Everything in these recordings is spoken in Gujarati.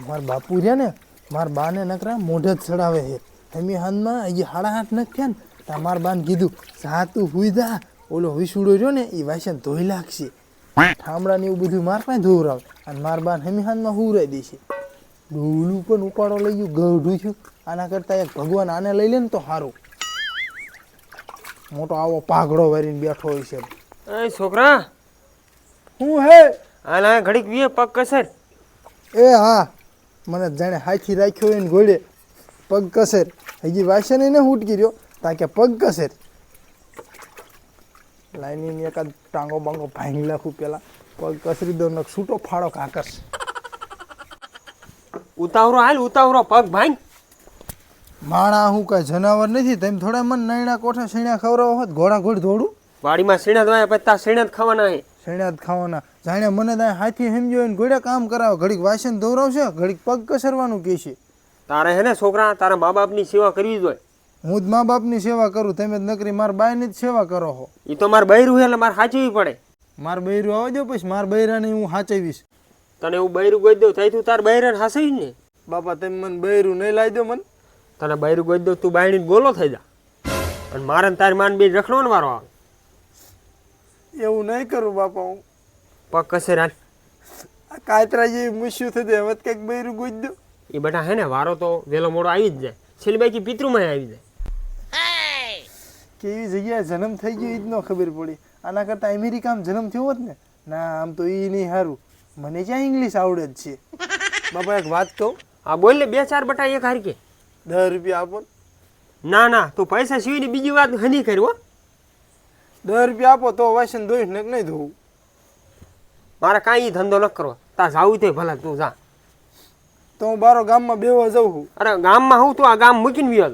મારા બાપુ રહ્યા ને મારા બાને નકરા મોઢે જ ચડાવે છે. એમી હાથમાં હજી હાડા હાથ નથી થયા ને ત્યાં મારા બાને કીધું સાતું હુઈ જા. ઓલો વિસુડો રહ્યો ને એ વાસણ ધોઈ લાગશે. ઠામડા ને એવું બધું માર પાસે ધોવરાવે. અને મારા બાન હમી હાથમાં હુરાઈ દેશે ડોલું પણ ઉપાડો લઈ ગયું ગઢું છું આના કરતાં એક ભગવાન આને લઈ લે ને તો સારું મોટો આવો પાઘડો વારીને બેઠો હોય છે. એ છોકરા. હું હે? આના ઘડીક વીએ પગ કસર. એ હા. મને જાણે હાથી રાખ્યો હોય ને ઘોડે પગ કસેર. હજી વાસણ એને ઉટકી રહ્યો. તાકે પગ કસેર. લાઈની એકાદ ટાંગો બાંગો ભાંગી નાખું પેલા. પગ કસરી દો છૂટો ફાળો કાકસ ઉતાવરો હાલ ઉતાવરો પગ ભાંગ. માણા હું કઈ જનાવર નથી. તેમ થોડા મન નૈણા કોઠા શીણા ખવડાવો હોત ઘોડા ઘોડ દોડું વાડીમાં સીણા પછી તા શીણા જ ખાવાના હે. શેણા જ ખાવાના. જાણે મને ત્યાં હાથી સમજો ને ઘોડે કામ કરાવે. ઘડીક વાસણ ધોવરાવશે ઘડીક પગ કસરવાનું કહે છે તારે હે ને છોકરા તારા મા બાપની સેવા કરવી જોઈએ. હું જ મા બાપની સેવા કરું તમે જ નકરી મારા બાયની જ સેવા કરો હો. એ તો મારે બૈરું એટલે મારે સાચવી પડે. માર બૈરું આવજો પછી માર બૈરાને હું સાચવીશ તને એવું બૈરું ગોઈ દઉં થાય તું તાર બૈરાને હાસી ને? બાપા તમે મને બૈરું નહીં લાવી દો મને. તને બૈરું ગોઈ દઉં તું બાયણી ગોલો થઈ જા. અને મારે ને તારી માન રખડો રખડવાનો વારો આવે. એવું નહીં કરું બાપા હું. પગ કસર હાલ આ કાતરા જેવી મુશ્યું થઈ જાય હવે કંઈક બૈરું ગુજ દો એ બેટા હે ને વારો તો વેલો મોડો આવી જ જાય. છેલ્લી બાકી પિતૃમાં આવી જાય. કેવી જગ્યાએ જન્મ થઈ ગયો એ જ ન ખબર પડી. આના કરતાં અમેરિકામાં જન્મ થયો હોત ને ના આમ તો એ નહીં સારું મને ક્યાં ઇંગ્લિશ આવડે જ છે? બાપા એક વાત કહું. હા બોલ ને બે ચાર બટા એક હારી કે દસ રૂપિયા આપો ના ના તું પૈસા સિવાયની બીજી વાત હની કરી હો. દસ રૂપિયા આપો તો વાસણ ધોઈશ ને નહીં ધોવું. મારે કાંઈ ધંધો ન કરો તા જાવું તે ભલા તું જા. તો હું બારો ગામમાં બેવા જાઉં છું. અરે ગામમાં હું? તું આ ગામ મૂકીને વ્યો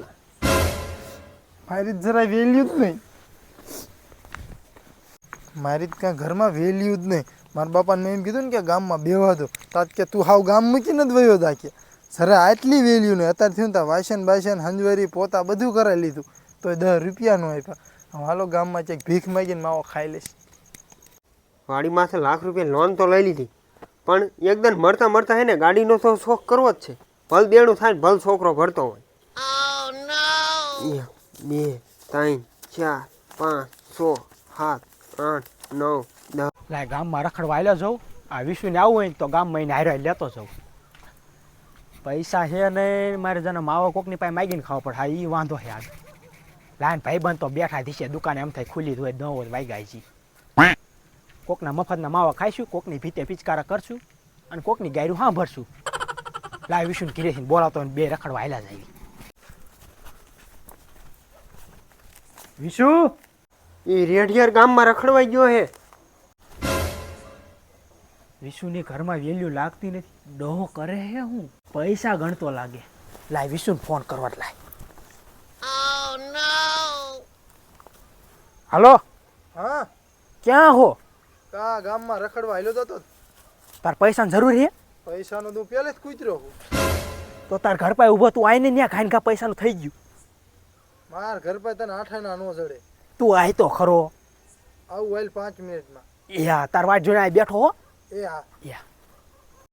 મારી જરા વેલ્યુ જ નહીં. મારી જ કાંઈ ઘરમાં વેલ્યુ જ નહીં. મારા બાપાને મેં એમ કીધું ને કે ગામમાં બેવા દો. તાત કે તું હાવ ગામ મૂકીને જ વયો દા કે. જરા આટલી વેલ્યુ નહીં. અત્યારે થયું તા વાસણ બાસણ હંજવારી પોતા બધું કરાવી લીધું. તો દસ રૂપિયાનું આપ્યા. હાલો ગામમાં ચેક ભીખ માગીને માવો ખાઈ લઈશ વાડી માથે લાખ રૂપિયા લોન તો લઈ લીધી. પણ એકદમ મળતા મળતા હે ને ગાડીનો તો શોખ કરવો જ છે. ભલ દેણું થાય ને ભલ છોકરો ભરતો હોય. એક બે ત્રણ ચાર પાંચ છ સાત આઠ નવ દસ. લાય ગામમાં રખડવા આવેલો જાઉં. આ વિશ્વને આવવું હોય ને તો ગામમાં એને હારે લેતો જાઉં. પૈસા છે ને મારે જેને માવો કોકની પાસે માગીને ખાવા પડે. હા એ વાંધો છે આજ ભાઈ બંધ તો બેઠા દીશે દુકાને એમ થાય ખુલ્લી હોય દો હોય ગાય છે કોકના મફતના માવા ખાઈશું કોકની ભીતે પિચકારા કરશું અને કોકની ગાયરું હા ભરશું લાય વિશુને ઘીરે બોલાવતો બે રખડવા આવેલા જાય વિશુ એ રેડિયર ગામમાં રખડવાઈ ગયો હે વિશુને ઘરમાં વેલ્યુ લાગતી નથી ડોહો કરે હે હું પૈસા ગણતો લાગે લાય વિશુને ફોન કરવા લાય હાલો? હા. ક્યાં હો? કા ગામમાં રખડવા આવેલો હતો તાર પૈસાની જરૂર છે પૈસાનો તું પહેલે જ કૂતર્યો તો તાર ઘર પાસે ઊભો તું આવીને ત્યાં ખાઈને કા પૈસાનું થઈ ગયું. માર ઘર પાસે તને આઠાના નો જડે. તું આય તો ખરો. આવું વાલ પાંચ મિનિટમાં. હા તાર વાટ જોઈને આ બેઠો હો. એ હા. યા